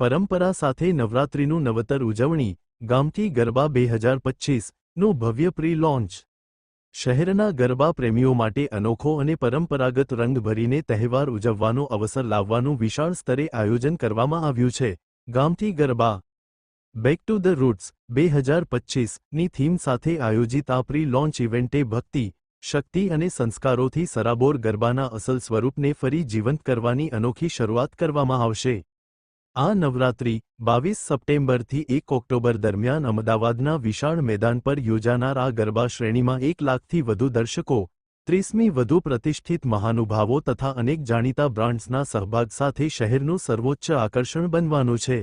પરંપરા સાથે નવરાત્રિનું નવતર ઉજવણી, ગામથી ગરબા બે હજાર પચ્ચીસનું ભવ્ય પ્રી લોન્ચ શહેરના ગરબા પ્રેમીઓ માટે અનોખો અને પરંપરાગત રંગ ભરીને તહેવાર ઉજવવાનો અવસર લાવવાનું વિશાળ સ્તરે આયોજન કરવામાં આવ્યું છે. ગામથી garba, back to the roots, બે હજાર પચ્ચીસની થીમ સાથે આયોજિત આ પ્રી લોન્ચ ઇવેન્ટે ભક્તિ, શક્તિ અને સંસ્કારોથી સરાબોર ગરબાના અસલ સ્વરૂપને ફરી જીવંત કરવાની અનોખી શરૂઆત કરવામાં આવશે. આ નવરાત્રી બાવીસ સપ્ટેમ્બરથી એક ઓક્ટોબર દરમિયાન અમદાવાદના વિશાળ મેદાન પર યોજાનાર આ ગરબા શ્રેણીમાં એક લાખથી વધુ દર્શકો, ત્રીસમી વધુ પ્રતિષ્ઠિત મહાનુભાવો તથા અનેક જાણીતા બ્રાન્ડ્સના સહભાગ સાથે શહેરનું સર્વોચ્ચ આકર્ષણ બનવાનું છે.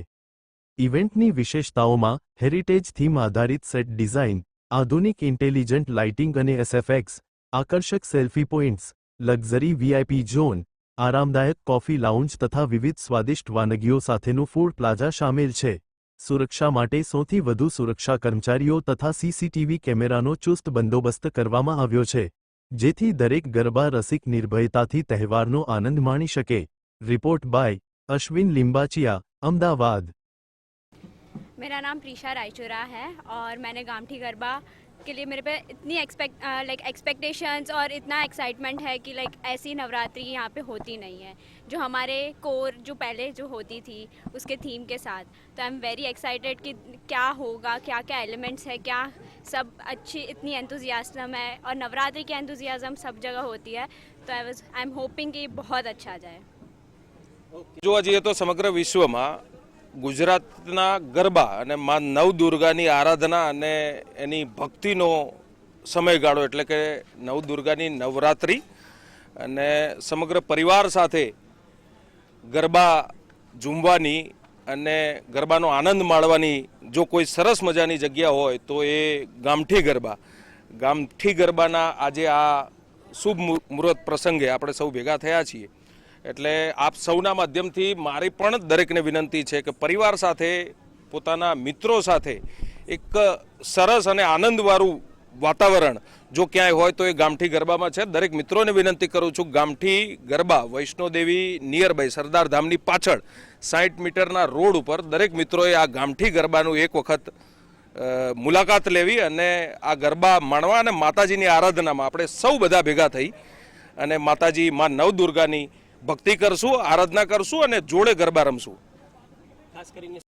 ઇવેન્ટની વિશેષતાઓમાં હેરિટેજ થીમ આધારિત સેટ ડિઝાઇન, આધુનિક ઇન્ટેલિજન્ટ લાઇટિંગ અને એસએફએક્સ, આકર્ષક selfie points, luxury VIP zone આરામદાયક કોફી લાઉન્જ તથા વિવિધ સ્વાદિષ્ટ વાનગીઓ સાથેનું ફૂડ પ્લાઝા શામેલ છે સુરક્ષા માટે સૌથી વધુ સુરક્ષા કર્મચારીઓ તથા સીસીટીવી કેમેરાનો ચુસ્ત બંદોબસ્ત કરવામાં આવ્યો છે જેથી દરેક ગરબા રસિક નિર્ભયતાથી તહેવારનો આનંદ માણી શકે રિપોર્ટ બાય અશ્વિન લિંબાચિયા અમદાવાદ मेरा नाम प्रीशा रायचुरा है और मैंने गामठी गरबा के लिए मेरे पे इतनी एक्सपेक्ट लाइक एक्सपेक्टेशंस और इतना एक्साइटमेंट है कि लाइक ऐसी नवरात्रि यहाँ पे होती नहीं है जो हमारे कोर जो पहले जो होती थी उसके थीम के साथ तो आई एम वेरी एक्साइटेड कि क्या होगा क्या क्या एलिमेंट्स है क्या सब अच्छी इतनी एंथुजियाज़म है और नवरात्रि की एंथुजियाज़म सब जगह होती है तो I was I am hoping कि बहुत अच्छा जाए જોવા જઈએ તો સમગ્ર વિશ્વમાં ગુજરાતના ગરબા અને મા નવદુર્ગાની આરાધના અને એની ભક્તિનો સમયગાળો એટલે કે નવદુર્ગાની નવરાત્રિ અને સમગ્ર પરિવાર સાથે ગરબા ઝૂમવાની અને ગરબાનો આનંદ માણવાની જો કોઈ સરસ મજાની જગ્યા હોય તો એ ગામઠી ગરબા. ગામઠી ગરબાના આજે આ શુભ મુહૂર્ત પ્રસંગે આપણે સૌ ભેગા થયા છીએ. એટલે આપ સૌના માધ્યમથી મારી પણ દરેકને વિનંતી છે કે પરિવાર સાથે, પોતાના મિત્રો સાથે એક સરસ અને આનંદવાળું વાતાવરણ, જો ક્યાંય હોય તો એ ગામઠી ગરબામાં છે. દરેક મિત્રોને વિનંતી કરું છું, ગામઠી ગરબા વૈષ્ણોદેવી નિયર બાય સરદાર ધામની પાછળ સાઠ મીટરના રોડ ઉપર દરેક મિત્રોએ આ ગામઠી ગરબાનું એક વખત મુલાકાત લેવી અને આ ગરબા માણવા અને માતાજીની આરાધનામાં આપણે સૌ બધા ભેગા થઈ અને માતાજી માં નવદુર્ગાની ભક્તિ કરશું આરાધના કરશું અને જોડે ગરબા રમશું. ખાસ કરીને